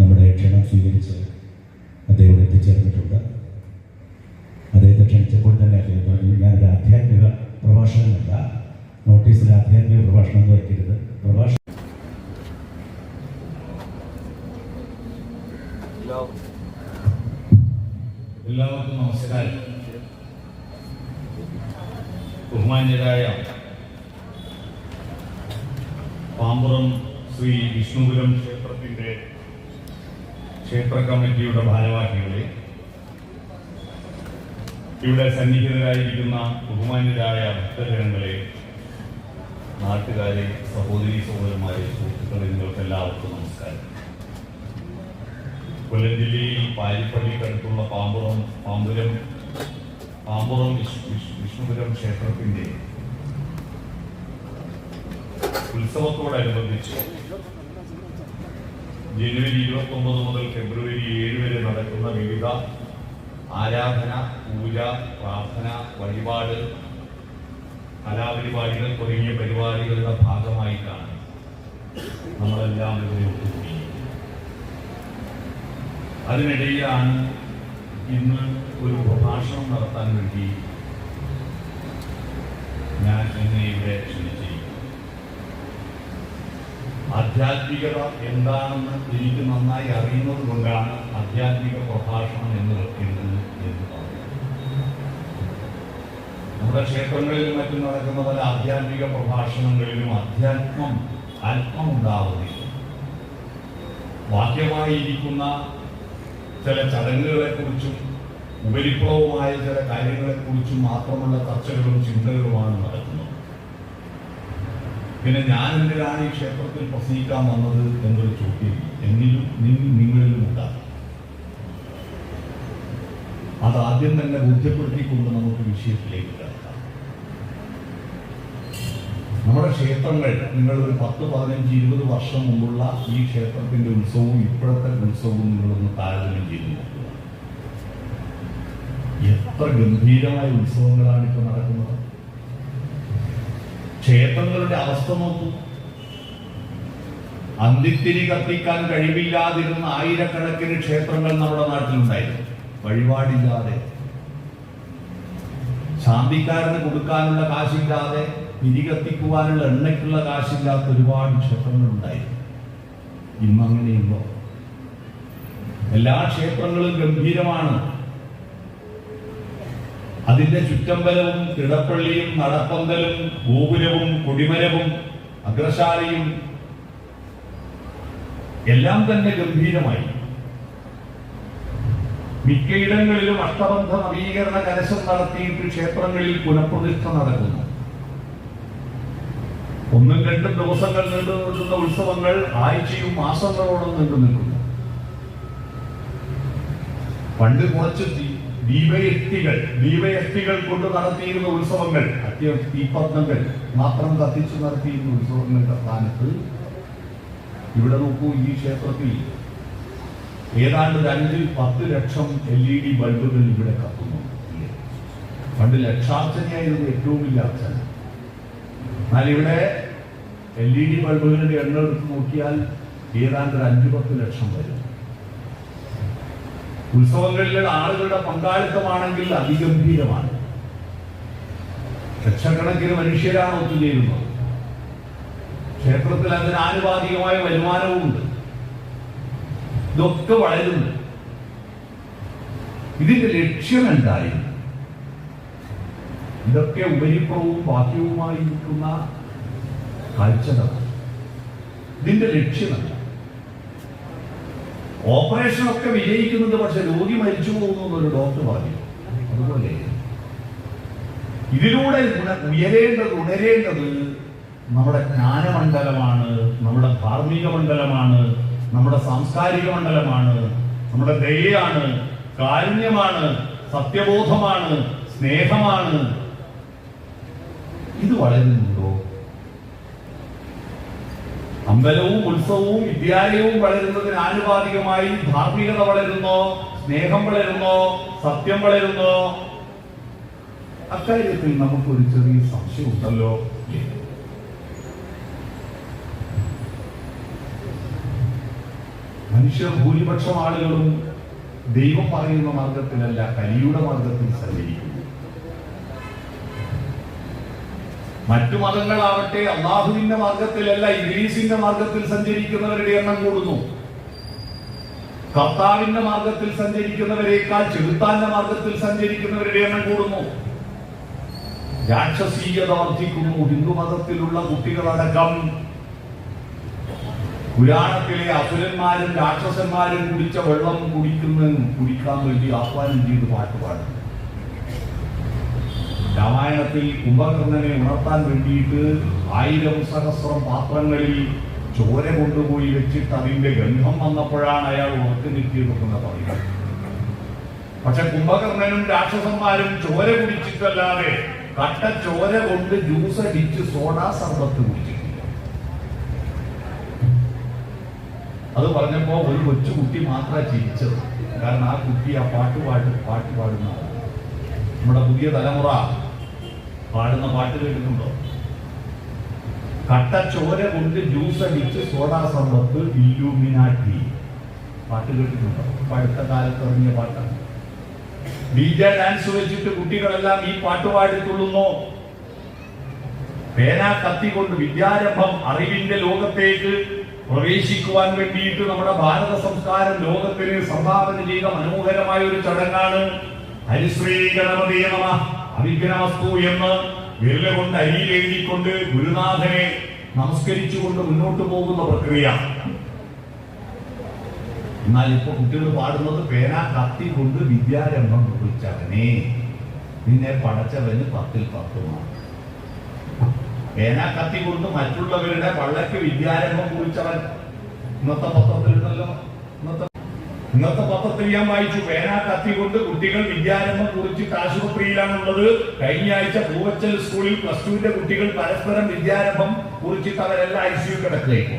നമ്മുടെ ക്ഷണം സ്വീകരിച്ച് അദ്ദേഹം എത്തിച്ചേർന്നിട്ടുണ്ട്. അദ്ദേഹത്തെ ക്ഷണിച്ചപ്പോൾ തന്നെ അദ്ദേഹം പറഞ്ഞു ഞാനൊരു ആധ്യാത്മിക പ്രഭാഷണമല്ല നോട്ടീസിൽ ആധ്യാത്മിക പ്രഭാഷണം എന്ന് വയ്ക്കരുത്. പ്രഭാഷണം എല്ലാവർക്കും നമസ്കാരം. ബഹുമാന്യരായ പാമ്പുറം ശ്രീ വിഷ്ണുപുരം ക്ഷേത്രത്തിന്റെ ക്ഷേത്ര കമ്മിറ്റിയുടെ ഭാരവാഹികളെ ഇവിടെ സന്നിഹിതരായിരിക്കുന്ന ബഹുമാന്യരായ ഭക്തജനങ്ങളെ നാട്ടുകാരെ സഹോദരി സഹോദരന്മാരെ സുഹൃത്തുക്കളെ നിങ്ങൾക്ക് എല്ലാവർക്കും നമസ്കാരം. കൊല്ലം ജില്ലയിൽ പാരിപ്പള്ളിക്കടുത്തുള്ള പാമ്പുറം പാമ്പുരം പാമ്പുറം വിഷ്- വിഷ്- വിഷ്ണുപുരം ക്ഷേത്രത്തിന്റെ ഉത്സവത്തോടനുബന്ധിച്ച് ജനുവരി ഇരുപത്തി ഒമ്പത് മുതൽ ഫെബ്രുവരി ഏഴ് വരെ നടക്കുന്ന വിവിധ ആരാധന പൂജ പ്രാർത്ഥന വഴിപാട് കലാപരിപാടികൾ തുടങ്ങിയ പരിപാടികളുടെ ഭാഗമായിട്ടാണ് നമ്മളെല്ലാം ഇവിടെ അതിനിടയിലാണ് ഇന്ന് ഒരു പ്രഭാഷണം നടത്താൻ വേണ്ടി ഞാൻ എന്നെ ഇവിടെ ക്ഷണിച്ചിരിക്കുന്നത് ആധ്യാത്മികത എന്താണെന്ന് എനിക്ക് നന്നായി അറിയുന്നത് കൊണ്ടാണ് ആധ്യാത്മിക പ്രഭാഷണം എന്ന് വയ്ക്കുന്നത് എന്ന് പറയുന്നത്. നമ്മുടെ ക്ഷേത്രങ്ങളിലും മറ്റും നടക്കുന്ന പല ആധ്യാത്മിക പ്രഭാഷണങ്ങളിലും അധ്യാത്മം അല്പം ഉണ്ടാവുന്നില്ല വാക്യമായിരിക്കുന്ന ചില ചടങ്ങുകളെക്കുറിച്ചും ഉപരിപ്ലവമായ ചില കാര്യങ്ങളെക്കുറിച്ചും മാത്രമുള്ള ചർച്ചകളും ചിന്തകളുമാണ് നടക്കുന്നത്. പിന്നെ ഞാൻ എന്തിനാണ് ഈ ക്ഷേത്രത്തിൽ പ്രസംഗിക്കാൻ വന്നത് എന്നൊരു ചോദ്യം എന്നിലും നിങ്ങളിലും ഉണ്ടാകും. അത് ആദ്യം തന്നെ ബോധ്യപ്പെടുത്തിക്കൊണ്ട് നമുക്ക് വിഷയത്തിലേക്ക് കിടക്കാം. നമ്മുടെ ക്ഷേത്രങ്ങൾ നിങ്ങൾ ഒരു പത്ത് പതിനഞ്ച് ഇരുപത് വർഷം മുമ്പുള്ള ഈ ക്ഷേത്രത്തിന്റെ ഉത്സവവും ഇപ്പോഴത്തെ ഉത്സവവും നിങ്ങളൊന്ന് താരതമ്യം ചെയ്ത് നോക്കുക. എത്ര ഗംഭീരമായ ഉത്സവങ്ങളാണ് ഇപ്പോൾ നടക്കുന്നത്? ക്ഷേത്രങ്ങളുടെ അവസ്ഥ നോക്കൂ. അന്തിത്തിരി കത്തിക്കാൻ കഴിവില്ലാതിരുന്ന ആയിരക്കണക്കിന് ക്ഷേത്രങ്ങൾ നമ്മുടെ നാട്ടിലുണ്ടായിരുന്നു. വഴിപാടില്ലാതെ. ശാന്തിക്കാരന് കൊടുക്കാനുള്ള കാശില്ലാതെ തിരി കത്തിക്കുവാനുള്ള എണ്ണയ്ക്കുള്ള കാശില്ലാത്ത ഒരുപാട് ക്ഷേത്രങ്ങൾ ഉണ്ടായിരുന്നു ഇന്ന് അങ്ങനെയുണ്ടോ? എല്ലാ ക്ഷേത്രങ്ങളും ഗംഭീരമാണ്. അതിന്റെ ചുറ്റമ്പലവും കിടപ്പള്ളിയും നടപ്പന്തലും ഗോപുരവും കൊടിമരവും അഗ്രശാലയും എല്ലാം തന്നെ ഗംഭീരമായി. മിക്കയിടങ്ങളിലും അഷ്ടബന്ധ നവീകരണ കലശം നടത്തിയിട്ട് ക്ഷേത്രങ്ങളിൽ പുനഃപ്രതിഷ്ഠ നടക്കുന്നു. ഒന്നും രണ്ടും ദിവസങ്ങൾ നീണ്ടു നിൽക്കുന്ന ഉത്സവങ്ങൾ ആഴ്ചയും മാസങ്ങളോളം നീണ്ടു നിൽക്കുന്നു. പണ്ട് കുറച്ച് ദീപയക്തികൾ ദീപയക്തികൾ കൊണ്ട് നടത്തിയിരുന്ന ഉത്സവങ്ങൾ അത്യ തീപത്നങ്ങൾ മാത്രം കത്തിച്ചു നടത്തിയിരുന്ന ഉത്സവങ്ങളുടെ സ്ഥാനത്ത് ഇവിടെ നോക്കൂ ഈ ക്ഷേത്രത്തിൽ ഏതാണ്ട് അഞ്ച് പത്ത് ലക്ഷം എൽ ഇ ഡി ബൾബുകൾ ഇവിടെ കത്തുന്നു? പണ്ട് ലക്ഷാർച്ചനയായിരുന്നു ഏറ്റവും വലിയ അർച്ചന എന്നാൽ ഇവിടെ എൽ ഇ ഡി ബൾബുകളുടെ എണ്ണം എടുത്ത് നോക്കിയാൽ ഏതാണ്ട് ഒരു അഞ്ചു പത്ത് ലക്ഷം വരും ഉത്സവങ്ങളിലെ ആളുകളുടെ പങ്കാളിത്തമാണെങ്കിൽ അതിഗംഭീരമാണ്. ലക്ഷക്കണക്കിന് മനുഷ്യരാണ് ഒത്തുചേരുന്നത്. ക്ഷേത്രത്തിൽ അതിന് ആനുപാതികമായ വരുമാനവുമുണ്ട്. ഇതൊക്കെ വളരുന്നു ഇതിന്റെ ലക്ഷ്യം എന്തായിരുന്നു ഇതൊക്കെ ഉപരിപ്പവും ബാഹ്യവുമായി നിൽക്കുന്ന കാഴ്ചകളാണ് ഇതിന്റെ ലക്ഷ്യമല്ല ഓപ്പറേഷൻ ഒക്കെ വിജയിക്കുന്നുണ്ട് പക്ഷെ രോഗി മരിച്ചു പോകുന്നു എന്നൊരു ഡോക്ടർ പറഞ്ഞു. അതുപോലെ ഇതിലൂടെ ഉയരേണ്ടത് ഉണരേണ്ടത് നമ്മുടെ ജ്ഞാനമണ്ഡലമാണ് നമ്മുടെ ധാർമ്മിക മണ്ഡലമാണ് നമ്മുടെ സാംസ്കാരിക മണ്ഡലമാണ് നമ്മുടെ ദയാണ് കാരുണ്യമാണ് സത്യബോധമാണ് സ്നേഹമാണ്. ഇത് വളരുന്നുണ്ടോ? അമ്പലവും ഉത്സവവും വിദ്യാലയവും വളരുന്നതിന് ആനുപാതികമായി ധാർമ്മികത വളരുന്നോ സ്നേഹം വളരുന്നോ സത്യം വളരുന്നോ? അക്കാര്യത്തിൽ നമുക്ക് ഒരു ചെറിയ സംശയമുണ്ടല്ലോ. മനുഷ്യർ ഭൂരിപക്ഷം ആളുകളും ദൈവം പറയുന്ന മാർഗത്തിലല്ല കലിയുടെ മാർഗത്തിൽ സഞ്ചരിക്കുന്നു. മറ്റു മതങ്ങളാവട്ടെ അള്ളാഹുവിന്റെ മാർഗത്തിലല്ല ഇംഗ്ലീഷിന്റെ മാർഗത്തിൽ സഞ്ചരിക്കുന്നവരുടെ എണ്ണം കൂടുന്നു. കർത്താവിന്റെ മാർഗത്തിൽ സഞ്ചരിക്കുന്നവരെക്കാൾ ചെറുത്താന്റെ മാർഗത്തിൽ സഞ്ചരിക്കുന്നവരുടെ എണ്ണം കൂടുന്നു. രാക്ഷസീയത വർദ്ധിക്കുന്നു. ഹിന്ദു മതത്തിലുള്ള കുട്ടികളടക്കം പുരാണത്തിലെ അസുരന്മാരും രാക്ഷസന്മാരും കുടിച്ച വെള്ളം കുടിക്കുന്ന കുടിക്കാൻ വേണ്ടി ആഹ്വാനം ചെയ്ത് പാട്ട് പാടുന്നു. രാമായണത്തിൽ കുംഭകർണനെ ഉണർത്താൻ വേണ്ടിയിട്ട് ആയിരം സഹസ്രം പാത്രങ്ങളിൽ ചോര കൊണ്ടുപോയി വെച്ചിട്ട് അതിന്റെ ഗന്ധം വന്നപ്പോഴാണ് അയാൾ ഉറക്കു നിൽക്കിയതെന്ന് പറയുന്നത്. പക്ഷെ കുംഭകർണനും രാക്ഷസന്മാരും ചോര കുടിച്ചിട്ടല്ലാതെ കട്ട ചോര കൊണ്ട് ജ്യൂസ് അടിച്ച് സോഡാ സർബത്ത് കുടിച്ചിട്ടില്ല. അത് പറഞ്ഞപ്പോ ഒരു കൊച്ചു കുട്ടി മാത്രമാണ് ചിരിച്ചത്. കാരണം ആ കുട്ടി ആ പാട്ട് പാട്ട് പാട്ട് പാടുന്ന നമ്മുടെ പുതിയ തലമുറ പാടുന്ന പാട്ട് കേട്ടിട്ടുണ്ടോ കട്ടച്ചോര കൊണ്ട് ജ്യൂസ് അടിച്ച് സോഡാ സമ്പത്ത് ഇല്ലുമിനാറ്റി. പാട്ട് കേട്ടിട്ടുണ്ടോ പഴുത്ത കാലത്ത് ഇറങ്ങിയ പാട്ടാണ്. ഡി ജെ ഡാൻസ് വെച്ചിട്ട് കുട്ടികളെല്ലാം ഈ പാട്ട് പാടിത്തുള്ളുന്നു പേന കത്തിക്കൊണ്ട് വിദ്യാരംഭം അറിവിന്റെ ലോകത്തേക്ക് പ്രവേശിക്കുവാൻ വേണ്ടിയിട്ട് നമ്മുടെ ഭാരത സംസ്കാരം ലോകത്തിന് സംഭാവന ചെയ്ത മനോഹരമായ ഒരു ചടങ്ങാണ് ഹരിശ്രീ ഗണപതി നമ. അവിഘ്നമസ്തു എന്ന് വിരല കൊണ്ട് അരിയിൽ എഴുതിക്കൊണ്ട് ഗുരുനാഥനെ നമസ്കരിച്ചുകൊണ്ട് മുന്നോട്ട് പോകുന്ന പ്രക്രിയ. എന്നാൽ ഇപ്പൊ കുട്ടികൾ പാടുന്നത് പേന കത്തി കൊണ്ട് വിദ്യാരംഭം കുറിച്ചവനെ. നിന്നെ പടച്ചവന് പത്തിൽ പത്തുമാണ്. പേന കത്തി കൊണ്ട് മറ്റുള്ളവരുടെ പള്ളക്ക് വിദ്യാരംഭം കുറിച്ചവൻ. ഇന്നത്തെ പത്രത്തിലുണ്ടല്ലോ ഇന്നത്തെ ഇന്നത്തെ പത്രത്തിൽ ഞാൻ വായിച്ചു പേന കത്തി കൊണ്ട് കുട്ടികൾ വിദ്യാരംഭം കുറിച്ചിട്ട് ആശുപത്രിയിലാണുള്ളത്. കഴിഞ്ഞ ആഴ്ച പൂവച്ചൽ സ്കൂളിൽ പ്ലസ് ടുവിന്റെ കുട്ടികൾ പരസ്പരം വിദ്യാരംഭം കുറിച്ചിട്ട് അവരെല്ലാം ഐ സിയു കിടക്കിലേക്ക്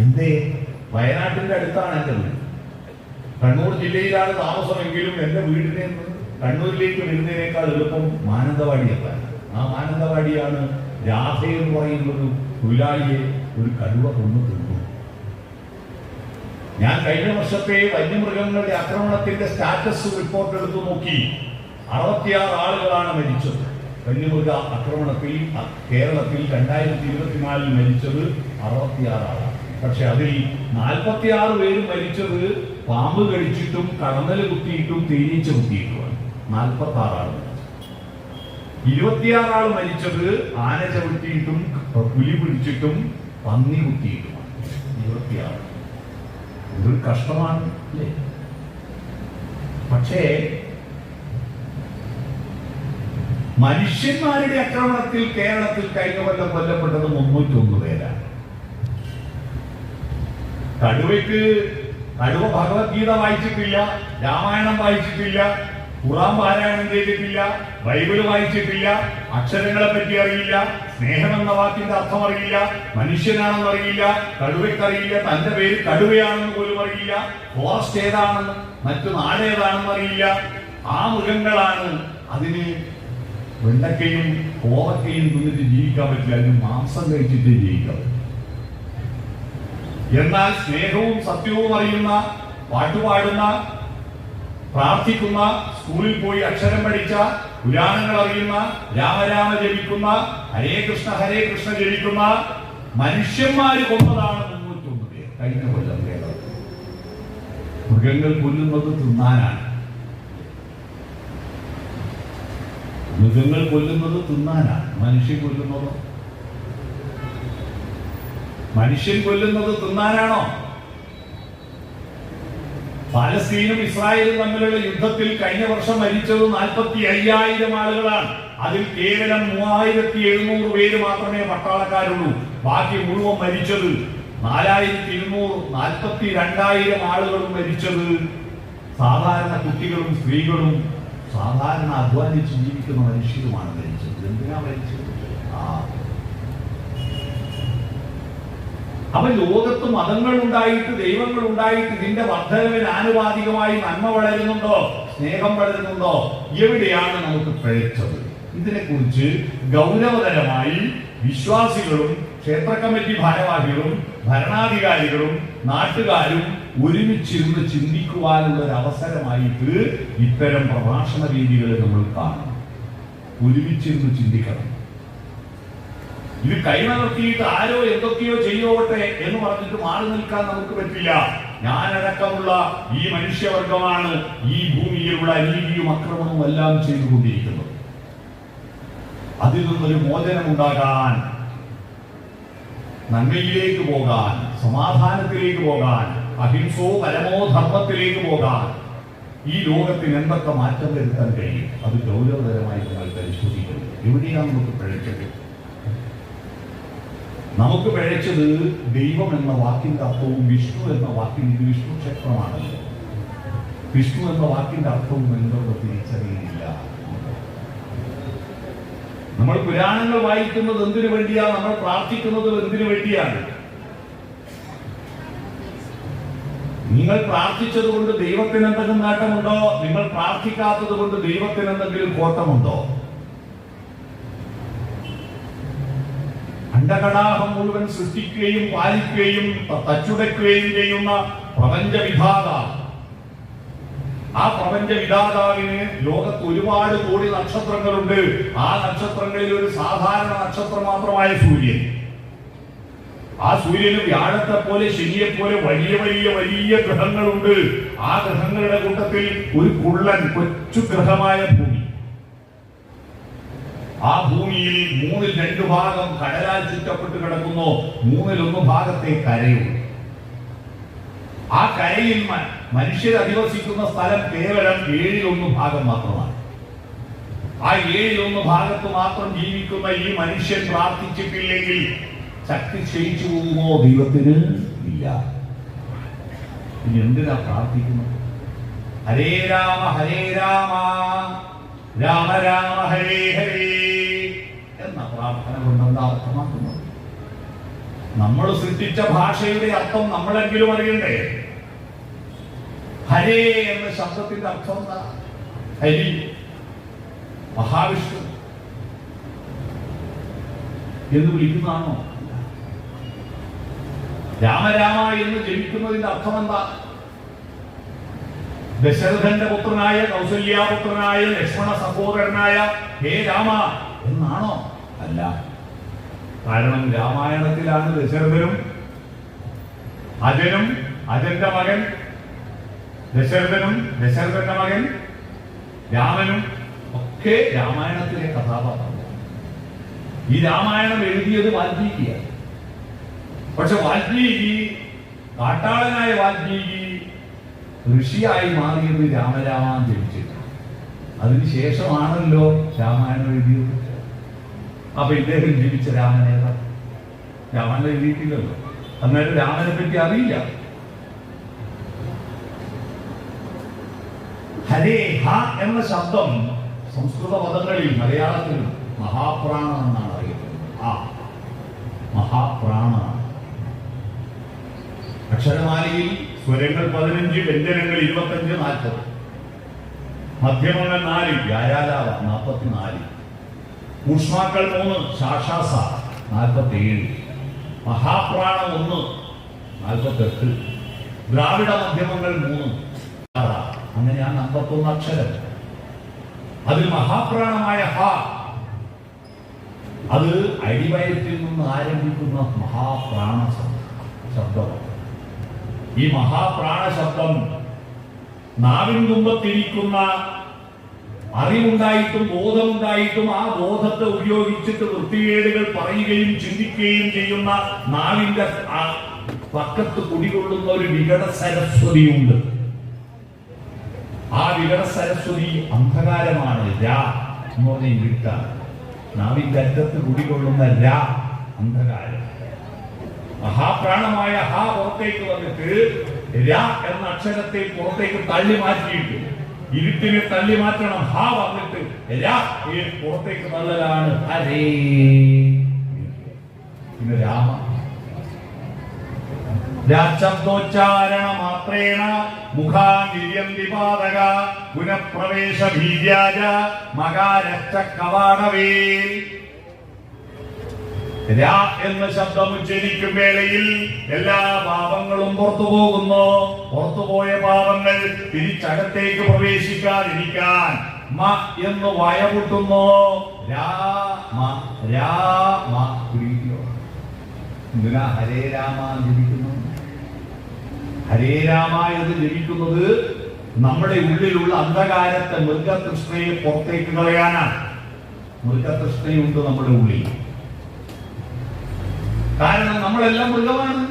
എന്തേ? വയനാട്ടിന്റെ അടുത്താണ് എന്റെ വീട്. കണ്ണൂർ ജില്ലയിലാണ് താമസമെങ്കിലും എന്റെ വീടിനെ കണ്ണൂരിലേക്ക് വരുന്നതിനേക്കാൾ എളുപ്പം മാനന്തവാടി എത്താൻ ആ മാനന്തവാടിയാണ് രാധ എന്ന് പറയുന്ന ഒരു തൊഴിലാളിയെ ഒരു കടുവ കൊന്നു തിന്നു. ഞാൻ കഴിഞ്ഞ വർഷത്തെ വന്യമൃഗങ്ങളുടെ ആക്രമണത്തിന്റെ സ്റ്റാറ്റസ് റിപ്പോർട്ട് എടുത്തു നോക്കി. അറുപത്തിയാറ് ആളുകളാണ് മരിച്ചത്. വന്യമൃഗ ആക്രമണത്തിൽ കേരളത്തിൽ രണ്ടായിരത്തി ഇരുപത്തിനാലിൽ മരിച്ചത് അറുപത്തിയാറ് ആളാണ്. പക്ഷെ അതിൽ നാൽപ്പത്തിയാറ് പേര് മരിച്ചത് പാമ്പ് കടിച്ചിട്ടും കടന്നൽ കുത്തിയിട്ടും തേനീച്ച കുത്തിയിട്ടുമാണ്. നാൽപ്പത്തി ആറാണ് ഇരുപത്തിയാറ് ആൾ മരിച്ചത് ആന ചവിട്ടിയിട്ടും പുലി പിടിച്ചിട്ടും പന്നി കുത്തിയിട്ടുമാണ്. ഇരുപത്തിയാറ്. ഇതൊരു കഷ്ടമാണ് അല്ലേ? പക്ഷേ മനുഷ്യന്മാരുടെ ആക്രമണത്തിൽ കേരളത്തിൽ കഴിഞ്ഞ കൊല്ലം കൊല്ലപ്പെട്ടത് മുന്നൂറ്റൊന്ന് പേരാണ്. കടുവയ്ക്ക് കടുവ ഭഗവത്ഗീത വായിച്ചിട്ടില്ല രാമായണം വായിച്ചിട്ടില്ല ഖുറാൻ പാരായണം ചെയ്തിട്ടില്ല ബൈബിൾ വായിച്ചിട്ടില്ല അക്ഷരങ്ങളെ പറ്റി അറിയില്ല സ്നേഹം എന്ന വാക്കിന്റെ അർത്ഥം അറിയില്ല മനുഷ്യനാണെന്ന് അറിയില്ല കടുവയ്ക്കറിയില്ല തന്റെ പേര് കടുവയാണെന്ന് പോലും അറിയില്ല ഫോറസ്റ്റ് ഏതാണെന്ന് മറ്റു നാടേതാണെന്ന് അറിയില്ല. ആ മൃഗങ്ങളാണ് അതിന് വെണ്ടക്കയും കോവക്കയും തിന്നിട്ട് ജീവിക്കാൻ പറ്റില്ല അതിന് മാംസം കഴിച്ചിട്ട് ജീവിക്കാൻ പറ്റില്ല എന്നാൽ സ്നേഹവും സത്യവും അറിയുന്ന പാട്ടുപാടുന്ന പ്രാർത്ഥിക്കുന്ന സ്കൂളിൽ പോയി അക്ഷരം പഠിച്ച പുരാണങ്ങൾ അറിയുന്ന രാമരാമ ജപിക്കുന്ന ഹരേ കൃഷ്ണ ഹരേ കൃഷ്ണ ജപിക്കുന്ന മനുഷ്യന്മാർ കൊന്നതാണ് മുന്നൂറ്റൊന്ന് പേർ കഴിഞ്ഞ കൊല്ലം കേരളത്തിൽ മൃഗങ്ങൾ കൊല്ലുന്നത് തിന്നാനാണ്. മൃഗങ്ങൾ കൊല്ലുന്നത് തിന്നാനാണ്. മനുഷ്യൻ കൊല്ലുന്നതോ? മനുഷ്യൻ കൊല്ലുന്നത് തിന്നാനാണോ? പാലസ്തീനും ഇസ്രായേലും തമ്മിലുള്ള യുദ്ധത്തിൽ കഴിഞ്ഞ വർഷം മരിച്ചത് നാൽപ്പത്തി അയ്യായിരം ആളുകളാണ്. അതിൽ കേവലം മൂവായിരത്തി എഴുന്നൂറ് പേര് മാത്രമേ പട്ടാളക്കാരുള്ളൂ. ബാക്കി മുഴുവൻ മരിച്ചത് നാലായിരത്തി ഇരുന്നൂറ് നാൽപ്പത്തി രണ്ടായിരം ആളുകളും മരിച്ചത് സാധാരണ കുട്ടികളും സ്ത്രീകളും സാധാരണ അധ്വാനിച്ച് ജീവിക്കുന്ന മനുഷ്യരുമാണ് മരിച്ചത്. എന്തിനാ മരിച്ചത്? ആ. അപ്പൊ ലോകത്ത് മതങ്ങൾ ഉണ്ടായിട്ട് ദൈവങ്ങൾ ഉണ്ടായിട്ട് ഇതിന്റെ വർദ്ധനവിന് ആനുപാതികമായി നന്മ വളരുന്നുണ്ടോ? സ്നേഹം വളരുന്നുണ്ടോ? എവിടെയാണ് നമുക്ക് പിഴച്ചത് ഇതിനെക്കുറിച്ച് ഗൗരവതരമായി വിശ്വാസികളും ക്ഷേത്ര കമ്മിറ്റി ഭാരവാഹികളും ഭരണാധികാരികളും നാട്ടുകാരും ഒരുമിച്ചിരുന്ന് ചിന്തിക്കുവാനുള്ള ഒരു അവസരമായിട്ട് ഇത്തരം പ്രഭാഷണ രീതികളെ നമ്മൾ കാണണം ഒരുമിച്ചിരുന്ന് ചിന്തിക്കണം. ഇത് കൈമലർത്തിയിട്ട് ആരോ എന്തൊക്കെയോ ചെയ്യോട്ടെ എന്ന് പറഞ്ഞിട്ട് മാറി നിൽക്കാൻ നമുക്ക് പറ്റില്ല. ഞാനടക്കമുള്ള ഈ മനുഷ്യവർഗമാണ് ഈ ഭൂമിയിലുള്ള അനീതിയും അക്രമവും എല്ലാം ചെയ്തുകൊണ്ടിരിക്കുന്നത്. അതിൽ നിന്നൊരു മോചനം ഉണ്ടാകാൻ നന്മയിലേക്ക് പോകാൻ സമാധാനത്തിലേക്ക് പോകാൻ അഹിംസോ പരമോ ധർമ്മത്തിലേക്ക് പോകാൻ ഈ ലോകത്തിന് എന്തൊക്കെ മാറ്റം വരുത്താൻ കഴിയും? അത് ഗൗരവതരമായി നമ്മൾ പരിശോധിക്കണം എവിടെയാണ് നമുക്ക് പിഴച്ചത് നമുക്ക് പിഴച്ചത് ദൈവം എന്ന വാക്കിന്റെ അർത്ഥവും വിഷ്ണു എന്ന വാക്കിന് ഇത് വിഷ്ണു ക്ഷേത്രമാണ്. വിഷ്ണു എന്ന വാക്കിന്റെ അർത്ഥവും എന്തൊക്കെ തിരിച്ചറിയുന്നില്ല? നമ്മൾ പുരാണങ്ങൾ വായിക്കുന്നത് എന്തിനു വേണ്ടിയാണ് നമ്മൾ പ്രാർത്ഥിക്കുന്നത് എന്തിനു വേണ്ടിയാണ്? നിങ്ങൾ പ്രാർത്ഥിച്ചത് കൊണ്ട് ദൈവത്തിന് എന്തെങ്കിലും നേട്ടമുണ്ടോ? നിങ്ങൾ പ്രാർത്ഥിക്കാത്തത് കൊണ്ട് ദൈവത്തിന് എന്തെങ്കിലും കോട്ടമുണ്ടോ? അണ്ടകടാഹം മുഴുവൻ സൃഷ്ടിക്കുകയും പാലിക്കുകയും തച്ചുടക്കുകയും ചെയ്യുന്ന പ്രപഞ്ച വിധാതാവ് ആ പ്രപഞ്ച വിധാതാവിന് ലോകത്ത് ഒരുപാട് കോടി നക്ഷത്രങ്ങളുണ്ട്. ആ നക്ഷത്രങ്ങളിൽ ഒരു സാധാരണ നക്ഷത്രം മാത്രമായ സൂര്യൻ. ആ സൂര്യന് വ്യാഴത്തെ പോലെ ശനിയെ പോലെ വലിയ വലിയ വലിയ ഗ്രഹങ്ങളുണ്ട്. ആ ഗ്രഹങ്ങളുടെ കൂട്ടത്തിൽ ഒരു കുള്ളൻ കൊച്ചു ഗ്രഹമായ ഭൂമി. ആ ഭൂമിയിൽ മൂന്നിൽ രണ്ടു ഭാഗം കടലാൽ ചുറ്റപ്പെട്ട് കിടക്കുന്നു. മൂന്നിൽ ഒന്ന് ഭാഗത്തെ കരയുള്ളൂ ആ കരയിൽ മനുഷ്യർ അധിവസിക്കുന്ന സ്ഥലം കേവലം ഏഴിൽ ഒന്ന് ഭാഗം മാത്രമാണ്. ആ ഏഴിൽ ഒന്ന് ഭാഗത്ത് മാത്രം ജീവിക്കുന്ന ഈ മനുഷ്യൻ പ്രാർത്ഥിച്ചിട്ടില്ലെങ്കിൽ ശക്തി ക്ഷയിച്ചു പോകുമോ? ദൈവത്തിന് ഇല്ല. ഇനി എന്തിനാ പ്രാർത്ഥിക്കുന്നത്? ഹരേ രാമ ഹരേ രാമ. രാമ രാമ ഹരേ ഹരേ. പ്രാർത്ഥന കൊണ്ടെന്താ അർത്ഥമാക്കുന്നു നമ്മൾ സൃഷ്ടിച്ച ഭാഷയുടെ അർത്ഥം നമ്മളെങ്കിലും അറിയണ്ടേ? ഹരേ എന്ന ശബ്ദത്തിന്റെ അർത്ഥം എന്താ? ഹരി മഹാവിഷ്ണു എന്ന് വിളിക്കുന്നതാണോ? രാമരാമ എന്ന് ജപിക്കുന്നതിന്റെ അർത്ഥം എന്താ? ദശരഥന്റെ പുത്രനായ കൗസല്യാപുത്രനായ ലക്ഷ്മണ സഹോദരനായ ഹേ രാമ എന്നാണോ? അല്ല. കാരണം രാമായണത്തിലാണ് ദശരഥനും അജനും അജന്റെ മകൻ ദശരഥനും ദശരഥന്റെ മകൻ രാമനും ഒക്കെ രാമായണത്തിലെ കഥാപാത്രങ്ങൾ. ഈ രാമായണം എഴുതിയത് വാൽമീകിയാണ് പക്ഷെ വാൽമീകി കാട്ടാളനായ വാൽമീകി ഋഷിയായി മാറിയത് രാമരാമാൻ ജനിച്ചിട്ട് അതിനുശേഷമാണല്ലോ രാമായണം എഴുതിയത്. അപ്പൊ ഇദ്ദേഹം ജീവിച്ച രാമനേതാ രാമൻ എഴുതിയിട്ടില്ലല്ലോ. അന്നേരം രാമനെ പറ്റി അറിയില്ല. ഹരേ ഹ എന്ന ശബ്ദം സംസ്കൃത പദങ്ങളിൽ മലയാളത്തിൽ മഹാപ്രാണ എന്നാണ് അറിയപ്പെടുന്നത്. ആ മഹാപ്രാണ. അക്ഷരമാലയിൽ സ്വരങ്ങൾ പതിനഞ്ച് വ്യഞ്ജനങ്ങൾ ഇരുപത്തഞ്ച് നാൽപ്പത്. മധ്യമങ്ങൾ നാല് വ്യായാലാവ നാൽപ്പത്തിനാല് ഊഷ്മാക്കൾ മൂന്ന് ശാഷാസ നാൽപ്പത്തി ഏഴ് മഹാപ്രാണം ഒന്ന് നാൽപ്പത്തെട്ട്. ദ്രാവിഡ മധ്യമങ്ങൾ മൂന്ന്. അങ്ങനെയാണ് അമ്പത്തൊന്ന് അക്ഷരം. അതിൽ മഹാപ്രാണമായ ഹ അത് അടിവയറ്റിൽ നിന്ന് ആരംഭിക്കുന്ന മഹാപ്രാണ ശബ്ദം- ശബ്ദമാണ്. ഈ മഹാപ്രാണ ശബ്ദം നാവിൻ തുമ്പത്തിരിക്കുന്ന അറിവുണ്ടായിട്ടും ബോധമുണ്ടായിട്ടും ആ ബോധത്തെ ഉപയോഗിച്ചിട്ട് വൃത്തികേടുകൾ പറയുകയും ചിന്തിക്കുകയും ചെയ്യുന്ന നാവിന്റെ പക്കത്ത് കുടികൊള്ളുന്ന ഒരു വികട സരസ്വതിയുണ്ട്. ആ വികട സരസ്വതി അന്ധകാരമാണ്. രാ എന്ന് പറഞ്ഞ ഇരുട്ടാണ് നാവിന്റെ അറ്റത്ത് കുടികൊള്ളുന്ന രാ അന്ധകാരം. മഹാപ്രാണമായ ഹാ പുറത്തേക്ക് വന്നിട്ട് രാ എന്ന അക്ഷരത്തെ പുറത്തേക്ക് തള്ളി മാറ്റിയിട്ട് ഇരുട്ടിനെ തള്ളി മാറ്റണം. ഹാ വന്നിട്ട് പുറത്തേക്ക് നല്ലതാണ് ഹരേ. പിന്നെ രാമ. രാശബ്ദോച്ചാരണ മാത്രേണ കവാടവേ എന്ന ശബ്ദം ഉച്ചരിക്കും വേളയിൽ എല്ലാ പാപങ്ങളും പുറത്തു പോകുന്നു. പുറത്തുപോയ പാപങ്ങൾ തിരിച്ചകത്തേക്ക് പ്രവേശിക്കാതിരിക്കാൻ മ എന്ന് വയമുട്ടുന്നു ഹരേ രാമ ജപിക്കുന്നു? ഹരേ രാമ എന്ന് ജപിക്കുന്നത് നമ്മുടെ ഉള്ളിലുള്ള അന്ധകാരത്തെ മൃഗതൃഷ്ണയെ പുറത്തേക്ക് കളയാനാണ്. മൃഗതൃഷ്ണയുണ്ട് നമ്മുടെ ഉള്ളിൽ. കാരണം നമ്മളെല്ലാം മൃഗമാണ്.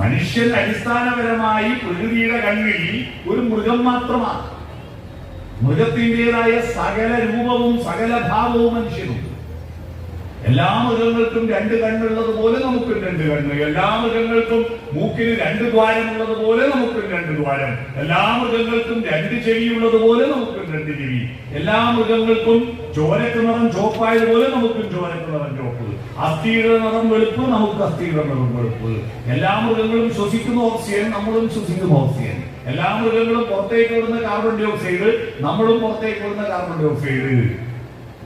മനുഷ്യൻ അടിസ്ഥാനപരമായി പ്രകൃതിയുടെ കണ്ണിൽ ഒരു മൃഗം മാത്രമാണ്. മൃഗത്തിന്റെതായ സകല രൂപവും സകല ഭാവവും മനുഷ്യനുണ്ട്. എല്ലാ മൃഗങ്ങൾക്കും രണ്ട് കണ്ണുള്ളത് പോലെ നമുക്കും രണ്ട് കണ്ണ്. എല്ലാ മൃഗങ്ങൾക്കും മൂക്കിന് രണ്ട് ദ്വാരമുള്ളത് പോലെ നമുക്കും രണ്ട് ദ്വാരം. എല്ലാ മൃഗങ്ങൾക്കും രണ്ട് ചെവിയുള്ളത് പോലെ നമുക്കും രണ്ട് ചെവി. എല്ലാ മൃഗങ്ങൾക്കും ചോരക്ക് നിറം ചോപ്പായതുപോലെ നമുക്കും ചോരക്ക് നിറം ചോപ്പ് അസ്ഥിയുടെ നിറം വെളുപ്പ് നമുക്ക് അസ്ഥിയുടെ നിറം വെളുപ്പ്. എല്ലാ മൃഗങ്ങളും ശ്വസിക്കുന്ന ഓക്സിജൻ നമ്മളും ശ്വസിക്കുന്ന ഓക്സിജൻ എല്ലാ മൃഗങ്ങളും പുറത്തേക്ക് വിടുന്ന കാർബൺ ഡൈ ഓക്സൈഡ് നമ്മളും പുറത്തേക്ക് വിടുന്ന കാർബൺ ഡൈ ഓക്സൈഡ്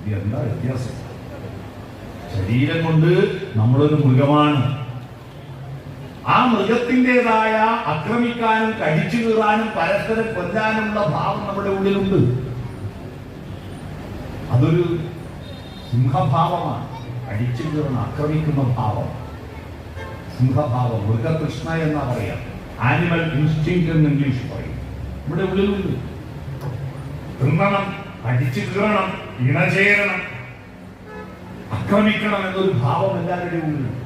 ഇത് എന്താ വ്യത്യാസം? ശരീരം കൊണ്ട് നമ്മളൊരു മൃഗമാണ്. ആ മൃഗത്തിന്റെതായ ആക്രമിക്കാനും കടിച്ചു കീറാനും പരസ്പരം കൊല്ലാനുമുള്ള ഭാവം നമ്മുടെ ഉള്ളിലുണ്ട്. അതൊരു സിംഹഭാവമാണ്. അടിച്ചു കീറുന്ന ആക്രമിക്കുന്ന ഭാവം സിംഹഭാവം മൃഗകൃഷ്ണ എന്നാ പറയാം. ആനിമൽ ഇൻസ്റ്റിങ് എന്ന് ഇംഗ്ലീഷ് പറയും. നമ്മുടെ ഉള്ളിലുണ്ട്. തിന്നണം അടിച്ചു കീറണം ഇണചേരണം ആക്രമിക്കണം എന്നൊരു ഭാവം എല്ലാവരുടെയും ഉള്ളിൽ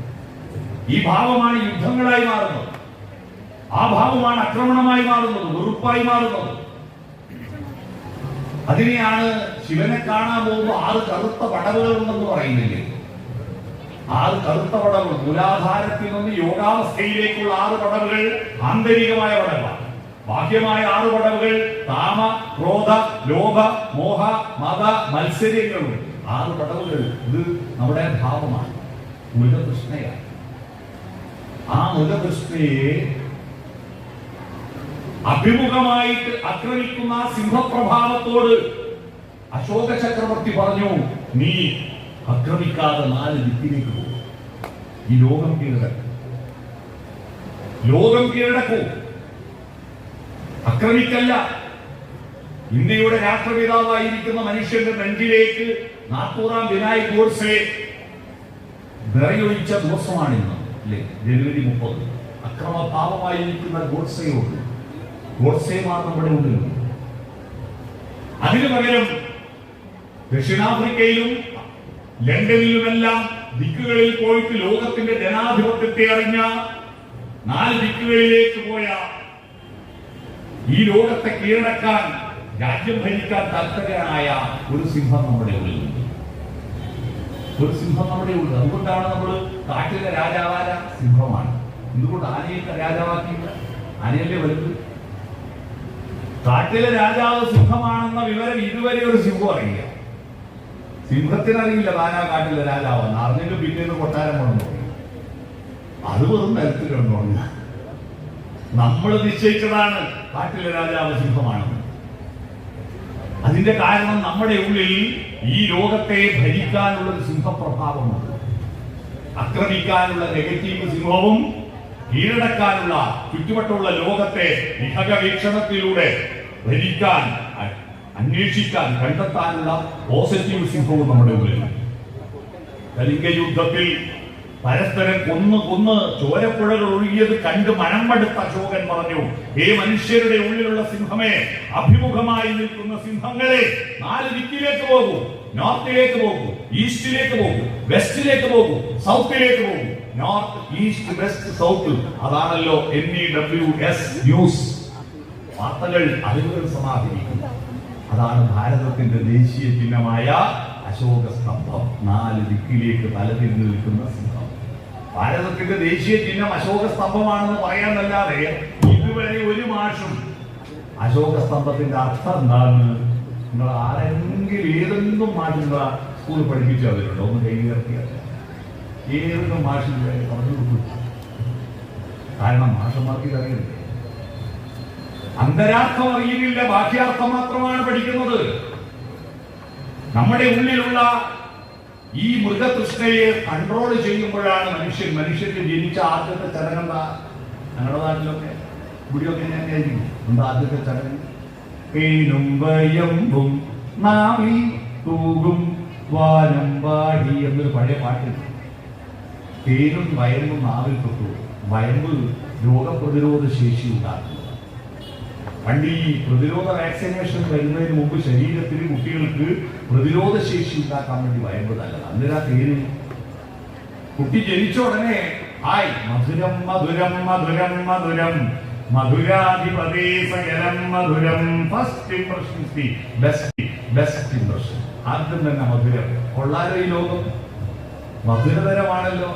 ഈ ഭാവമാണ് യുദ്ധങ്ങളായി മാറുന്നത്. ആ ഭാവമാണ് ആക്രമണമായി മാറുന്നത് വെറുപ്പായി മാറുന്നത്. അതിനെയാണ് ശിവനെ കാണാൻ പോകുമ്പോൾ ആറ് കറുത്ത പടവുകൾ ഉണ്ടെന്ന് പറയുന്നില്ലേ? ആറ് കറുത്ത പടവുകൾ മൂലാധാരത്തിൽ നിന്ന് യോഗാവസ്ഥയിലേക്കുള്ള ആറ് പടവുകൾ ആന്തരികമായ പടവാണ് ബാഹ്യമായ ആറ് പടവുകൾ താമ ക്രോധ ലോഭ മോഹ മത മത്സര്യങ്ങളും ആറ് പടവുകൾ ഇത് നമ്മുടെ ഭാവമാണ്. മുലകൃഷ്ണയാണ് ആ മുലകൃഷ്ണയെ അഭിമുഖമായിട്ട് ആക്രമിക്കുന്ന സിംഹപ്രഭാവത്തോട് അശോക ചക്രവർത്തി പറഞ്ഞു നീ ആക്രമിക്കാതെ നാല് ദിക്കിലേക്ക് പോകും. ഈ ലോകം കീഴടക്കും. ലോകം കീഴടക്കൂ. അക്രമിക്കല്ല. ഇന്ത്യയുടെ രാഷ്ട്രപിതാവായിരിക്കുന്ന മനുഷ്യന്റെ നെഞ്ചിലേക്ക് നാൽപ്പതാം വിനായ് ഗോഡ്സെ വിറയൊഴിച്ച ദിവസമാണിന്ന് അല്ലേ? ജനുവരി മുപ്പത്. അക്രമഭാവമായിരിക്കുന്ന ഗോഡ്സെയോട്. ഗോഡ്സെമാർ നമ്മുടെ ഉള്ളിലുണ്ട് അതിനു പകരം ദക്ഷിണാഫ്രിക്കയിലും ലണ്ടനിലുമെല്ലാം ദിക്കുകളിൽ പോയിട്ട് ലോകത്തിന്റെ ജനാധിപത്യത്തെ അറിഞ്ഞ നാല് ദിക്കുകളിലേക്ക് പോയ ഈ ലോകത്തെ കീഴടക്കാൻ രാജ്യം ഭരിക്കാൻ താല്പര്യനായ ഒരു സിംഹം നമ്മുടെ ഉള്ളിലുണ്ട് ഒരു സിംഹം നമ്മുടെ ഉള്ളിൽ അതുകൊണ്ടാണ് നമ്മൾ കാട്ടിലെ രാജാവായ സിംഹമാണ്. എന്തുകൊണ്ട് ആനയൊക്കെ രാജാവാക്കിയില്ല? ആനയല്ലേ വലുത്? കാട്ടിലെ രാജാവ് സിംഹമാണെന്ന വിവരം ഇതുവരെ ഒരു സിംഹം അറിയില്ല. സിംഹത്തിനറിയില്ല താനാ കാട്ടിലെ രാജാവെന്ന്. അറിഞ്ഞിട്ട് പിന്നീട് കൊട്ടാരം കൊണ്ടു അത് വെറും നിലത്തിലുണ്ടോ നമ്മൾ നിശ്ചയിച്ചതാണ് കാട്ടിലെ രാജാവ് സിംഹമാണ്. അതിന്റെ കാരണം നമ്മുടെ ഉള്ളിൽ ഈ രോഗത്തെ ഭരിക്കാനുള്ള ഒരു സിംഹപ്രഭാവമുണ്ട് ആക്രമിക്കാനുള്ള നെഗറ്റീവ് സിംഹവും കീഴടക്കാനുള്ള ചുറ്റുവട്ടമുള്ള ലോകത്തെ നിഹക വീക്ഷണത്തിലൂടെ ഭരിക്കാൻ അന്വേഷിക്കാൻ കണ്ടെത്താനുള്ള പോസിറ്റീവ് സിംഹവും നമ്മുടെ ഉള്ളിൽ. കലിംഗ യുദ്ധത്തിൽ പരസ്പരം കൊന്ന് കൊന്ന് ചോരപ്പുഴകൾ ഒഴുകിയത് കണ്ട് മടുത്ത അശോകൻ പറഞ്ഞു ഏ മനുഷ്യരുടെ ഉള്ളിലുള്ള സിംഹമേ അഭിമുഖമായി നിൽക്കുന്ന സിംഹങ്ങളെ നാല് ദിക്കിലേക്ക് പോകൂ. നോർത്തിലേക്ക് പോകൂ ഈസ്റ്റിലേക്ക് പോകൂ വെസ്റ്റിലേക്ക് പോകൂ സൗത്തിലേക്ക് പോകൂ. നോർത്ത് ഈസ്റ്റ് വെസ്റ്റ് സൗത്ത് അതാണല്ലോ N E W S news. വാർത്തകൾ അറിവുകൾ സമാഹരിക്കുന്നു. അതാണ് ഭാരതത്തിന്റെ ദേശീയ ചിഹ്നമായ അശോക സ്തംഭം നാല് ദിക്കിലേക്ക് തലതിരിഞ്ഞു നിൽക്കുന്ന സിംഹം ഭാരതത്തിന്റെ ദേശീയ ചിഹ്നം അശോക സ്തംഭമാണെന്ന് പറയാനല്ലാതെ ഇതുവരെ ഒരു മാഷും അശോക സ്തംഭത്തിന്റെ അർത്ഥം എന്താണെന്ന് നിങ്ങൾ ആരെങ്കിലും ഏതെങ്കിലും മാഷ് നിങ്ങളെ സ്കൂളിൽ പഠിപ്പിച്ചു അവരുണ്ടോ? ഒന്ന് കൈ ഉയർത്തിയാൽ ഏതെങ്കിലും മാഷിന്റെ പറഞ്ഞു കൊടുക്കും. കാരണം മാഷന്മാർക്ക് ഇതറിയില്ല അന്തരാർത്ഥം അറിയുന്നില്ല ബാഹ്യാർത്ഥം മാത്രമാണ് പഠിക്കുന്നത്. നമ്മുടെ ഉള്ളിലുള്ള ഈ മൃഗതൃഷ്ണയെ കൺട്രോൾ ചെയ്യുമ്പോഴാണ് മനുഷ്യൻ മനുഷ്യന്റെ ജനിച്ച ആദ്യത്തെ ചടങ്ങെന്താ ഞങ്ങളുടെ നാട്ടിലൊക്കെ ഇവിടെയൊക്കെ ഞാൻ കഴിഞ്ഞു എന്താ ആദ്യത്തെ ചടങ്ങ് പേനും വയമ്പും നാവി തൂകും വാനം വാടി എന്നൊരു പഴയ പാട്ട്. പേരും വയമ്പും നാവിൽ തൊട്ടു. വയമ്പ് രോഗപ്രതിരോധ ശേഷി ഉണ്ടാക്കുന്നതാണ് പണ്ട് ഈ പ്രതിരോധ വാക്സിനേഷൻ വരുന്നതിന് മുമ്പ് ശരീരത്തിൽ കുട്ടികൾക്ക് പ്രതിരോധ ശേഷി ഉണ്ടാക്കാൻ വേണ്ടി വരുമ്പോൾ നല്ലതാണ്. അന്നേരാ പേര് കുട്ടി ജനിച്ച ഉടനെ ഹായ് മധുരം മധുരം മധുരം മധുരം. മധുരാധിപതേ മധുരം. ഫസ്റ്റ് ബെസ്റ്റ് ബെസ്റ്റ് ഈ ലോകം? മധുരതരമാണല്ലോ.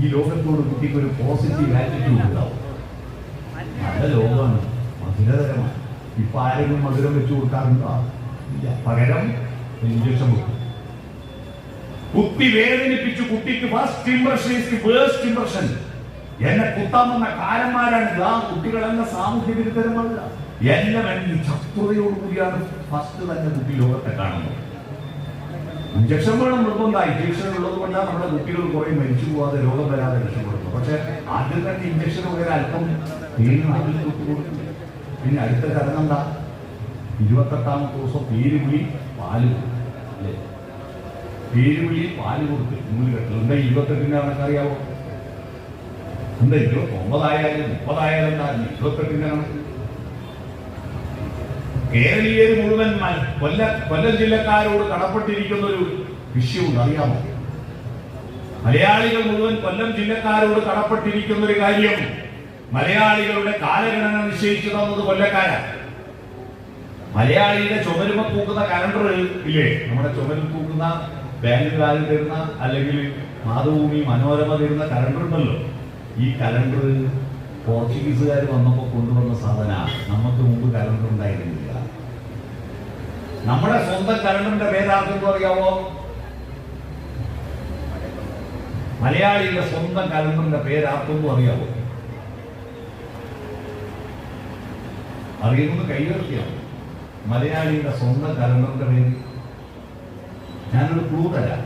ഈ ലോകത്തോട് കുട്ടിക്ക് ഒരു പോസിറ്റീവ് ആറ്റിറ്റ്യൂഡ് ഉണ്ടാവും. നല്ല ലോകമാണ്. മധുരതരമാണ് ഇപ്പൊ ആരെങ്കിലും മധുരം വെച്ചു കൊടുക്കാറുണ്ടോ? ഇല്ല. പകരം ഇഞ്ചക്ഷൻ കൊടുക്കും. കുത്തി വേദനിപ്പിച്ചു കുട്ടിക്ക് ഫസ്റ്റ് ഇംപ്രഷൻ ഫേസ്റ്റ് ഇംപ്രഷൻ എന്നെ കുത്താമെന്ന കാലന്മാരാണ് ആ കുട്ടികളെന്ന സാമൂഹ്യ വിരുദ്ധരമല്ല എന്നെ ശത്രുതയോടുകൂടിയാണ് ഫസ്റ്റ് തന്നെ കുട്ടി ലോകത്തെ കാണുന്നത്. ഇഞ്ചക്ഷൻ വേണം നിർബന്ധ. ഇഞ്ചക്ഷൻ ഉള്ളത് കൊണ്ടാണ് നമ്മുടെ കുട്ടികൾ കുറെ മരിച്ചു പോവാതെ രോഗം വരാതെ രക്ഷപ്പെടുന്നു പക്ഷെ ആദ്യം തന്നെ ഇഞ്ചക്ഷൻ വരെ അല്പം നാട്ടിൽ തൊട്ട് കൊടുക്കും. പിന്നെ അടുത്ത ചടങ്ങ് എന്താ? ഇരുപത്തെട്ടാമത്തെ ദിവസം പേരുവിളി പാൽ അല്ലേ? പേരുവിളി പാൽ കൊടുത്ത് നൂൽ കെട്ടൽ എന്താ ഇരുപത്തെട്ടിന്റെ കണക്കറിയാവോ? എന്താ ഇരുപത്തി ഒമ്പതായാലും മുപ്പതായാലും എന്താ ഇരുപത്തെട്ടിന്റെ കണക്ക്? കേരളീയർ മുഴുവൻ കൊല്ല കൊല്ലം ജില്ലക്കാരോട് കടപ്പെട്ടിരിക്കുന്ന ഒരു വിഷയമുണ്ട്. അറിയാമോ? മലയാളികൾ മുഴുവൻ കൊല്ലം ജില്ലക്കാരോട് കടപ്പെട്ടിരിക്കുന്ന ഒരു കാര്യം മലയാളികളുടെ കാലഗണന നിശ്ചയിച്ചു തന്നത് കൊല്ലക്കാരാണ് മലയാളിയുടെ ചുമരുമ പൂക്കുന്ന കലണ്ടർ ഇല്ലേ? നമ്മുടെ ചുമരിൽ പൂക്കുന്ന ബാങ്കുകാരിൽ തരുന്ന അല്ലെങ്കിൽ മാതൃഭൂമി മനോരമ തരുന്ന കലണ്ടർ ഉണ്ടല്ലോ. ഈ കലണ്ടർ പോർച്ചുഗീസുകാർ വന്നപ്പോൾ കൊണ്ടുവന്ന സാധന. നമുക്ക് മുമ്പ് കലണ്ടർ ഉണ്ടായിരുന്നില്ല. നമ്മുടെ സ്വന്തം കലണ്ടറിന്റെ പേരാർക്കും അറിയാമോ മലയാളിയുടെ സ്വന്തം കലണ്ടറിന്റെ പേരാർക്കും അറിയാവോ? അറിയുന്നത് കൈവരുത്തിയാണ് മലയാളിയുടെ സ്വന്തം കലണ്ടറിന്റെ പേര് ഞാനൊരു ക്ലൂ തരാം.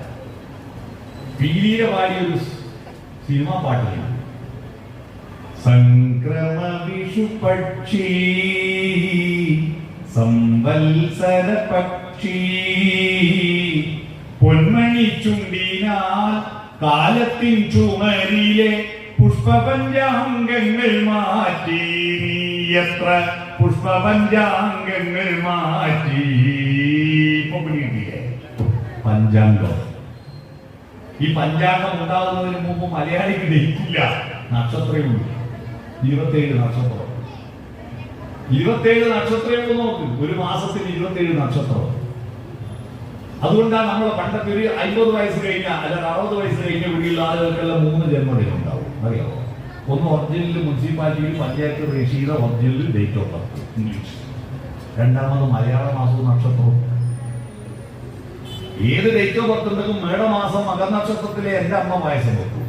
ഒരു സിനിമാ പാട്ടിലാണ് സംക്രമ വിഷു പക്ഷി സംവത്സര പക്ഷി പൊന്മണി ചുണ്ടിനാൽ കാലത്തിൻ ചുമരിലെ പുഷ്പപഞ്ചാംഗങ്ങൾ മാറ്റി. നീ എത്ര പുഷ്പപഞ്ചാംഗങ്ങൾ മാറ്റി. പഞ്ചാംഗം. ഈ പഞ്ചാംഗം ഉണ്ടാകുന്നതിന് മുമ്പ് മലയാളിക്ക് ദഹിക്കില്ല നക്ഷത്രമേ ഉള്ളൂ ഇരുപത്തേഴ് നക്ഷത്രം. ഇരുപത്തേഴ് നക്ഷത്രമേ നോക്ക് ഒരു മാസത്തിൽ ഇരുപത്തേഴ് നക്ഷത്രം. അതുകൊണ്ടാണ് നമ്മൾ പണ്ടത്തെ ഒരു അമ്പത് വയസ്സ് കഴിഞ്ഞ അല്ലെങ്കിൽ അറുപത് വയസ്സ് കഴിഞ്ഞ വീട്ടിലുള്ള ആളുകൾക്കെല്ലാം മൂന്ന് ജന്മദിനം ഉണ്ടാവും. അറിയാമോ ഒന്ന് ഒറിജിനൽ മുനിസിപ്പാലിറ്റിയിൽ panchayat register original date of birth English. രണ്ടാമത് മലയാള മാസവും നക്ഷത്രവും ഏത് ഡേറ്റ് ഓഫ് ബർത്ത് ഉണ്ടെങ്കിലും മേടമാസം മകനക്ഷത്രത്തിലെ എന്റെ അമ്മ വയസ്സം വെക്കും.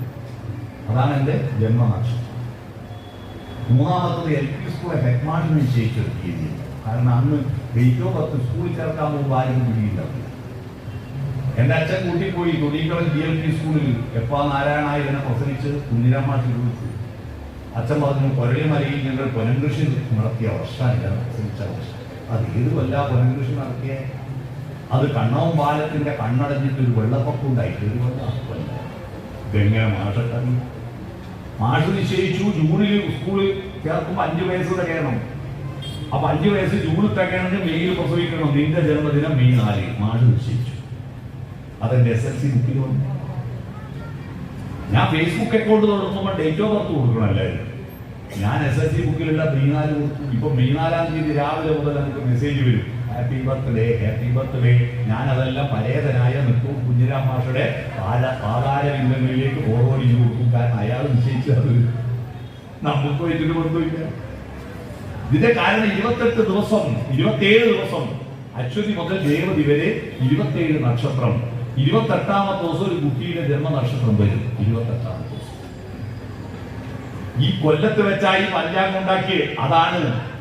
അതാണ് എന്റെ ജന്മനക്ഷത്രം. മൂന്നാമത്തത് എൽ പി സ്കൂളെ ഹെഡ് നിശ്ചയിച്ചൊരു തീയതി. കാരണം അന്ന് ഡേറ്റ് ഓഫ് ബർത്ത് സ്കൂളിൽ ചേർക്കാൻ പോകുമ്പോൾ ആരും പിടിയില്ല. എന്റെ അച്ഛൻ കൂട്ടിപ്പോയി തൊടിക്കളം ഡി എൽ പി സ്കൂളിൽ എപ്പാ നാരായണ ഇതിനെ പ്രസംഗിച്ച് കുഞ്ഞിരാമാഷി വിളിച്ചു. അച്ഛൻ പറഞ്ഞു കൊരളി മലയിൽ ഞങ്ങൾ പുനംകൃഷി നടത്തിയ വർഷമാണ് ഞാൻ പ്രസംഗിച്ച വർഷം. അത് ഏത് വല്ല പുനംകൃഷി നടത്തിയ? അത് കണ്ണവും പാലത്തിന്റെ കണ്ണടഞ്ഞിട്ട് ഒരു വെള്ളപ്പൊക്കം ഉണ്ടായിട്ട് ഒരു കൊല്ലം ഇതെങ്ങനെ മാഷക്കറി മാഷ് നിശ്ചയിച്ചു ജൂണിൽ സ്കൂളിൽ ചേർക്കുമ്പോൾ അഞ്ച് വയസ്സ് തികയണം. അപ്പൊ അഞ്ച് വയസ്സ് ജൂണിൽ തികയണമെങ്കിൽ മെയ്യിൽ പ്രസവിക്കണം. നിന്റെ ജന്മദിനം മെയ് നാല്. മാഷ് നിശ്ചയിച്ചു. അതെന്റെ എസ് എൽ സി ബുക്കിലും ഞാൻ ഫേസ്ബുക്ക് അക്കൗണ്ട് തുടങ്ങുമ്പോൾ ഡേറ്റ് ഓഫ് ബർത്ത് കൊടുക്കണം എല്ലാവരും ഞാൻ എസ് എൽ സി ബുക്കിലുള്ള മെയ് നാല് കൊടുത്തു. ഇപ്പൊ മെയ് നാലാം തീയതി രാവിലെ മുതൽ നമുക്ക് മെസ്സേജ് വരും. ഹാപ്പി ബർത്ത്ഡേ ഹാപ്പി ബർത്ത്ഡേ ഞാൻ അതെല്ലാം പരേതനായ നിൽക്കും കുഞ്ഞിരാം മാഷയുടെ പാല പാതാര ബിന്ദങ്ങളിലേക്ക് ഫോർവേഡ് ചെയ്ത് കൊടുക്കും. കാരണം അയാൾ നിശ്ചയിച്ചത് നമുക്ക് ഇതിന് ബന്ധമില്ല. ഇതിന്റെ കാരണം ഇരുപത്തെട്ട് ദിവസം ഇരുപത്തിയേഴ് ദിവസം അശ്വതി മുതൽ ദേവതി വരെ ഇരുപത്തിയേഴ് നക്ഷത്രം ഇരുപത്തെട്ടാമത്തെ ദിവസം ഒരു കുട്ടിയുടെ ജന്മനക്ഷത്രം വരും. ഇരുപത്തെട്ടാമത്തെ ദിവസം. ഈ കൊല്ലത്ത് വെച്ചായി പഞ്ചാംഗം ഉണ്ടാക്കിയത് അതാണ്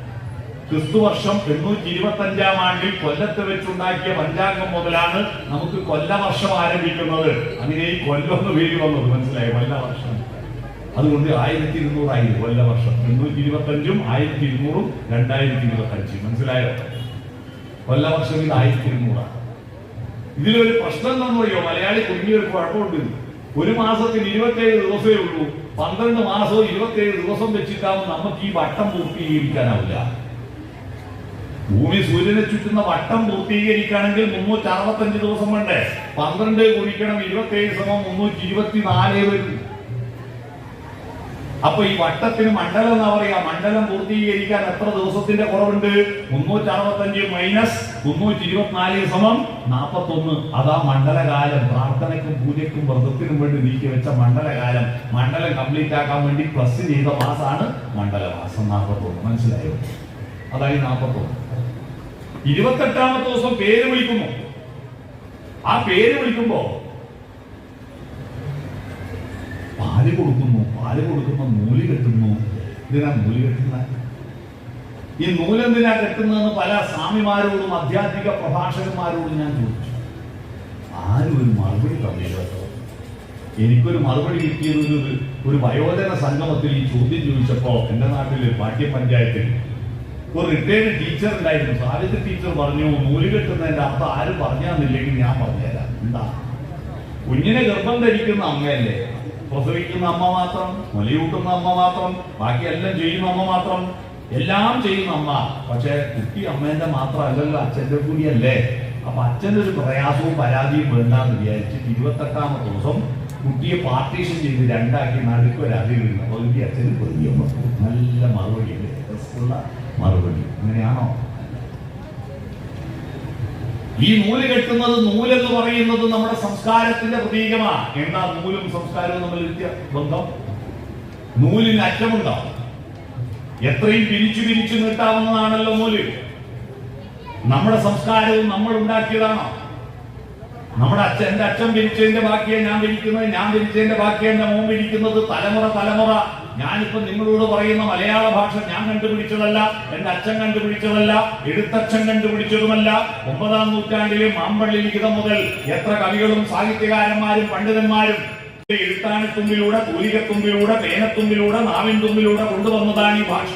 ക്രിസ്തുവർഷം എണ്ണൂറ്റി ഇരുപത്തി അഞ്ചാം ആണ്ടിൽ കൊല്ലത്ത് വെച്ചുണ്ടാക്കിയ പഞ്ചാംഗം മുതലാണ് നമുക്ക് കൊല്ലവർഷം ആരംഭിക്കുന്നത്. അങ്ങനെ ഈ കൊല്ലം പേര് വന്നത്. മനസ്സിലായി? കൊല്ലവർഷം. അതുകൊണ്ട് ആയിരത്തി ഇരുന്നൂറായി കൊല്ലവർഷം. എണ്ണൂറ്റി ഇരുപത്തി അഞ്ചും ആയിരത്തി ഇരുന്നൂറും രണ്ടായിരത്തി ഇരുപത്തി അഞ്ചും മനസ്സിലായോ? കൊല്ലവർഷം ഇത് ആയിരത്തി ഇരുന്നൂറാണ് ഇതിലൊരു പ്രശ്നം എന്താണെന്നറിയോ? മലയാളി കുടുങ്ങിയൊരു കുഴപ്പമുണ്ട്. ഒരു മാസത്തിൽ ഇരുപത്തേഴ് ദിവസമേ ഉള്ളൂ. പന്ത്രണ്ട് മാസവും ഇരുപത്തേഴ് ദിവസം വെച്ചിട്ടാവും നമുക്ക് ഈ വട്ടം പൂർത്തീകരിക്കാനാവില്ല ഭൂമി സൂര്യനെ ചുറ്റുന്ന വട്ടം പൂർത്തീകരിക്കുകയാണെങ്കിൽ മുന്നൂറ്റി അറുപത്തഞ്ച് ദിവസം വേണ്ടേ? പന്ത്രണ്ട് കുടിക്കണം ഇരുപത്തേഴ് സമം മുന്നൂറ്റി ഇരുപത്തിനാലേ വരും. അപ്പൊ ഈ വട്ടത്തിന് മണ്ഡലം എന്നാ പറയാ? മണ്ഡലം പൂർത്തീകരിക്കാൻ എത്ര ദിവസത്തിന്റെ കുറവുണ്ട്? മുന്നൂറ്റി അറുപത്തഞ്ച് മൈനസ് മുന്നൂറ്റി ഇരുപത്തിനാല് സമം നാപ്പത്തൊന്ന്. അതാ മണ്ഡലകാലം. പ്രാർത്ഥനയ്ക്കും പൂജയ്ക്കും വ്രതത്തിനും വേണ്ടി നീക്കി വെച്ച മണ്ഡലകാലം. മണ്ഡലം കംപ്ലീറ്റ് ആക്കാൻ വേണ്ടി പ്ലസ് ചെയ്ത മാസമാണ് മണ്ഡലമാസം നാപ്പത്തൊന്ന്. മനസ്സിലായോ? അതായി നാപ്പത്തൊന്ന്. ഇരുപത്തെട്ടാമത്തെ ദിവസം പേര് വിളിക്കുന്നു. ആ പേര് വിളിക്കുമ്പോ പാൽ കൊടുക്കുന്നു. പാൽ കൊടുക്കുമ്പോ നൂൽ കെട്ടുന്നു. ഇതിനാ നൂൽ കെട്ടുന്ന? ഈ നൂലെന്തിനാ കെട്ടുന്നതെന്ന് പല സ്വാമിമാരോടും ആധ്യാത്മിക പ്രഭാഷകന്മാരോടും ഞാൻ ചോദിച്ചു. ആരും ഒരു മറുപടി തന്നില്ല എനിക്കൊരു മറുപടി കിട്ടിയത് ഒരു ഒരു വയോജന സംഗമത്തിൽ ഈ ചോദ്യം ചോദിച്ചപ്പോൾ എന്റെ നാട്ടിൽ പാഠ്യപഞ്ചായത്തിൽ ഒരു റിട്ടയർഡ് ടീച്ചർ ഉണ്ടായിരുന്നു. സാഹിത്യ ടീച്ചർ പറഞ്ഞു നൂൽ കെട്ടുന്നതിന്റെ അർത്ഥം ആരും പറഞ്ഞാന്നില്ലെങ്കിൽ ഞാൻ പറഞ്ഞുതരാം. എന്താ? കുഞ്ഞിനെ ഗർഭം ധരിക്കുന്ന അമ്മയല്ലേ? പ്രസവിക്കുന്ന അമ്മ മാത്രം മുലയൂട്ടുന്ന അമ്മ മാത്രം ബാക്കി എല്ലാം ചെയ്യുന്ന അമ്മ മാത്രം. എല്ലാം ചെയ്യുന്ന അമ്മ. പക്ഷെ കുട്ടി അമ്മേന്റെ മാത്രമല്ലല്ലോ അച്ഛന്റെ കൂടിയല്ലേ. അപ്പൊ അച്ഛന്റെ ഒരു പ്രയാസവും പരാതിയും വേണ്ടാന്ന് വിചാരിച്ചിട്ട് ഇരുപത്തെട്ടാമത്തെ ദിവസം കുട്ടിയെ പാർട്ടീഷൻ ചെയ്ത് രണ്ടാക്കി നടുക്കൊരു അതിരുന്നു കുട്ടി അച്ഛന് പകുതി അമ്മ നല്ല മറുപടി മറുപടി. അങ്ങനെയാണോ? ഈ നൂൽ കെട്ടുന്നത് നൂലെന്ന് പറയുന്നത് നമ്മുടെ സംസ്കാരത്തിന്റെ പ്രതീകമാണ് എന്താ നൂലും സംസ്കാരവും തമ്മിൽ ബന്ധം നൂലിന് അറ്റമുണ്ടാവും എത്രയും പിരിച്ചു പിരിച്ചു നീട്ടാവുന്നതാണല്ലോ നൂൽ. നമ്മുടെ സംസ്കാരവും നമ്മൾ ഉണ്ടാക്കിയതാണോ? നമ്മുടെ അച്ഛൻ എന്റെ അച്ഛൻ പിരിച്ചതിന്റെ ബാക്കിയാണ് ഞാൻ പിരിക്കുന്നത് ഞാൻ പിരിച്ചതിന്റെ ബാക്കിയാണ് എന്റെ മോൻ പിരിക്കുന്നത് തലമുറ തലമുറ. ഞാനിപ്പോ നിങ്ങളോട് പറയുന്ന മലയാള ഭാഷ ഞാൻ കണ്ടുപിടിച്ചതല്ല എന്റെ അച്ഛൻ കണ്ടുപിടിച്ചതല്ല എഴുത്തച്ഛൻ കണ്ടുപിടിച്ചതുമല്ല. ഒമ്പതാം നൂറ്റാണ്ടിലെ മാമ്പള്ളി ലിഖിതം മുതൽ എത്ര കവികളും സാഹിത്യകാരന്മാരും പണ്ഡിതന്മാരും എഴുത്താനത്തുമ്പിലൂടെ തൂലികത്തുമ്പിലൂടെ പേനത്തുമ്പിലൂടെ നാവിൻ തുമ്പിലൂടെ കൊണ്ടുവന്നതാണ് ഈ ഭാഷ.